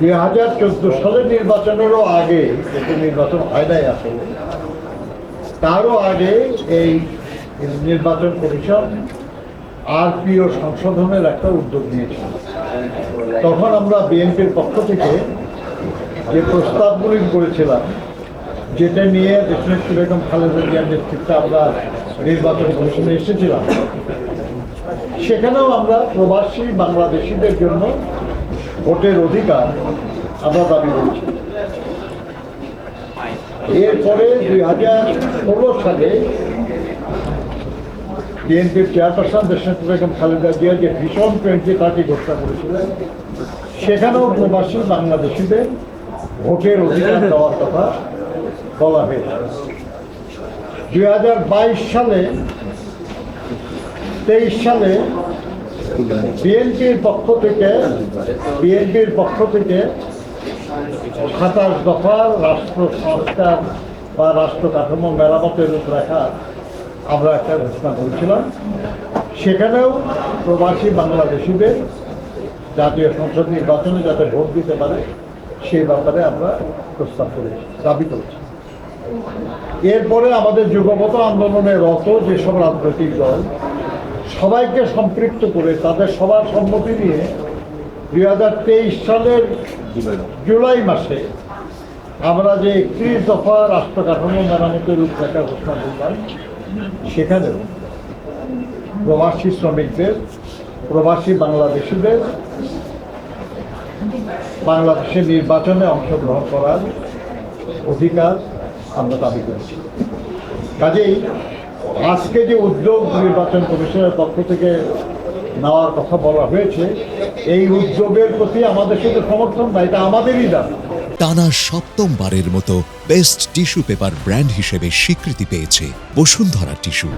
দুই হাজার চোদ্দ সালের নির্বাচনেরও আগে নির্বাচন হয় নাই আসলে। তারও আগে এই নির্বাচন কমিশন আরপিও সংশোধনের একটা উদ্যোগ নিয়েছিল। তখন আমরা বিএনপির পক্ষ থেকে যে প্রস্তাবগুলি করেছিলাম, যেটা নিয়ে দেশনেত্রী বেগম খালেদা জিয়ার নেতৃত্বে আমরা নির্বাচন কমিশনে এসেছিলাম, সেখানেও আমরা প্রবাসী বাংলাদেশিদের জন্য ভোটের অধিকার আমরা দাবি করেছি। এরপরে দুই হাজার ষোলো সালে বিএনপির চেয়ারপারসন দেশনেত্রী বেগম খালেদা জিয়া যে ভীষণ টোয়েন্টি থার্টি ঘোষণা করেছিলেন, সেখানেও প্রবাসী বাংলাদেশিদের ভোটের অধিকার দেওয়ার কথা বলা হয়েছে। দুই হাজার বাইশ সালে, তেইশ সালে বিএনপির পক্ষ থেকে, বিএনপির পক্ষ থেকে সাতাশ দফা রাষ্ট্র সংস্কার বা রাষ্ট্র কাঠামো মেরামতের রূপরেখা আমরা একটা ঘোষণা করেছিলাম। সেখানেও প্রবাসী বাংলাদেশিদের জাতীয় সংসদ নির্বাচনে যাতে ভোট দিতে পারে, সেই ব্যাপারে আমরা প্রস্তাব করেছি, দাবি করেছি। এরপরে আমাদের যুগপত আন্দোলনে রত যেসব রাজনৈতিক দল সবাইকে সম্পৃক্ত করে তাদের সবার সম্মতি নিয়ে দুই হাজার তেইশ সালের জুলাই মাসে আমরা যে একত্রিশ দফা রাষ্ট্র কাঠামো মেরামতের রূপরেখা ঘোষণা করলাম সেখানেও প্রবাসী শ্রমিকদের, প্রবাসী বাংলাদেশিদের, বাংলাদেশের নির্বাচনে অংশগ্রহণ করার অধিকার আমরা দাবি করেছি। কাজেই আজকে যে উদ্যোগ নির্বাচন কমিশনের পক্ষ থেকে নেওয়ার কথা বলা হয়েছে এই উদ্যোগের প্রতি আমাদের সাথে সমর্থন না এটা আমাদেরই দাবি। টানা সপ্তমবারের মতো বেস্ট টিস্যু পেপার ব্র্যান্ড হিসেবে স্বীকৃতি পেয়েছে বসুন্ধরা টিস্যু।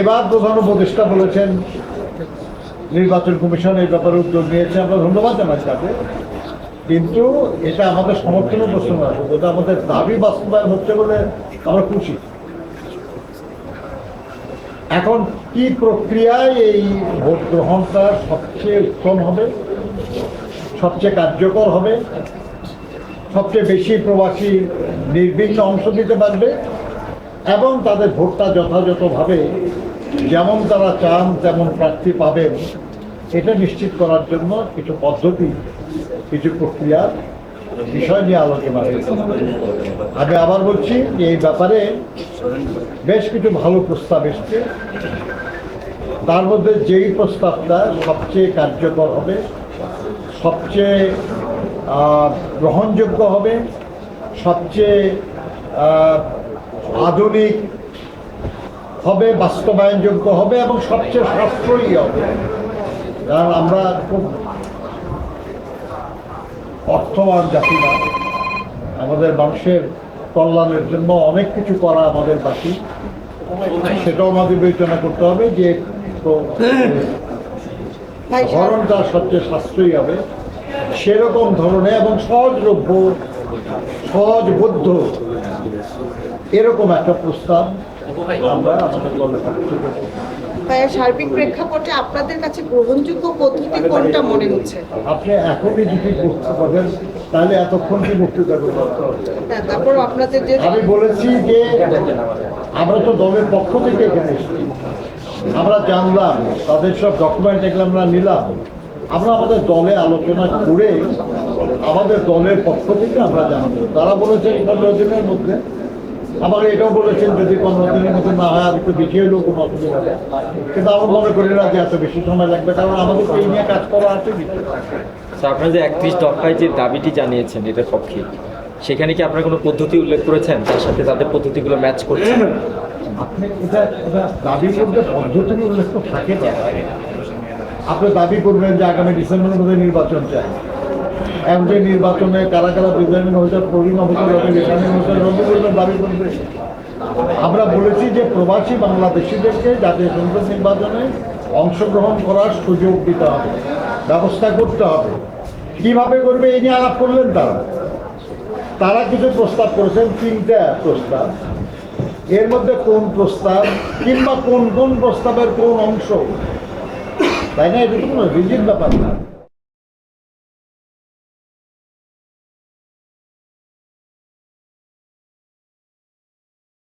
এবার প্রধান উপদেষ্টা বলেছেন নির্বাচন কমিশন এই ব্যাপারে উদ্যোগ নিয়েছে আমরা ধন্যবাদ জানাই তাকে। কিন্তু এটা আমাদের সমর্থনের প্রশ্ন নয় এটা আমাদের দাবি বাস্তবায়ন হচ্ছে বলে আমরা খুশি। এখন কি প্রক্রিয়ায় এই ভোট গ্রহণটা সবচেয়ে উত্তম হবে? সবচেয়ে কার্যকর হবে? সবচেয়ে বেশি প্রবাসী নির্বিঘ্ন অংশ নিতে পারবে? এবং তাদের ভোটটা যথাযথভাবে যেমন তারা চান, তেমন প্রার্থী পাবেন, এটা নিশ্চিত করার জন্য কিছু পদ্ধতি, কিছু প্রক্রিয়ার বিষয় নিয়ে আলোচনা হয়েছে আমি আবার বলছি যে এই ব্যাপারে বেশ কিছু ভালো প্রস্তাব এসছে। তার মধ্যে যেই প্রস্তাবটা সবচেয়ে কার্যকর হবে, সবচেয়ে গ্রহণযোগ্য হবে, সবচেয়ে আধুনিক হবে, বাস্তবায়নযোগ্য হবে এবং সবচেয়ে সাশ্রয়ী হবে। কারণ আমরা খুব অর্থবান জাতি না আমাদের মানুষের কল্যাণের জন্য অনেক কিছু করা আমাদের বাকি। সেটাও আমাদের বিবেচনা করতে হবে যে ধরনটা সবচেয়ে সাশ্রয়ী হবে। সেরকম ধরনের এবং সহজলভ্য সহজবোধ্য এরকম একটা প্রস্তাব আমরা আমাদের দলের সার্বিক প্রেক্ষাপটে আপনাদের কাছে গ্রহণযোগ্য পদ্ধতি কোনটা মনে হচ্ছে? আপনি এখনই যদি করতে পারেন তাহলে এতক্ষণ কি বক্তৃতা হ্যাঁ তারপর আপনাদের যে আমি বলেছি যে আমরা তো দলের পক্ষ থেকে এখানে এসেছি। আমরা জানলাম তাদের সব ডকুমেন্ট এগুলো আমরা নিলাম। আমরা আমাদের দলে আলোচনা করে আমাদের দলের পক্ষ থেকে আমরা জানাব তারা বলেছে পনেরো দিনের মধ্যে। আবার এটাও বলেছেন যদি পনেরো দিনের মধ্যে না হয় আর একটু বেশি হলেও কোনো অসুবিধা নেই কিন্তু আমরা মনে করি না যে এত বেশি সময় লাগবে কারণ আমাদের এই নিয়ে কাজ করা আছে। স্যার আপনারা যে একত্রিশ দফায় যে দাবিটি জানিয়েছেন এটার পক্ষে সেখানে কি আপনারা কোনো পদ্ধতি উল্লেখ করেছেন তার সাথে তাদের পদ্ধতিগুলো ম্যাচ করছে আপনি এটা এটা দাবি করতে পদ্ধতির উল্লেখ তো থাকে তো। আপনি দাবি করবেন যে আগামী ডিসেম্বরের মধ্যে নির্বাচন চাই যে নির্বাচনে কারা কারা প্রেসিডেন্ট হয়েছে, প্রবীণ অবসর হবে রিটার্নিং হয়েছে রবি দাবি করবে। আমরা বলেছি যে প্রবাসী বাংলাদেশিদেরকে জাতীয় সংসদ নির্বাচনে অংশগ্রহণ করার সুযোগ দিতে হবে, ব্যবস্থা করতে হবে। কীভাবে করবে এই নিয়ে আলাপ করলেন তারা। তারা কিছু প্রস্তাব করেছেন, তিনটা প্রস্তাব। এর মধ্যে কোন প্রস্তাব কিংবা কোন কোন প্রস্তাবের কোন অংশ? তাই না? এটা কোনো রিজিট ব্যাপার না।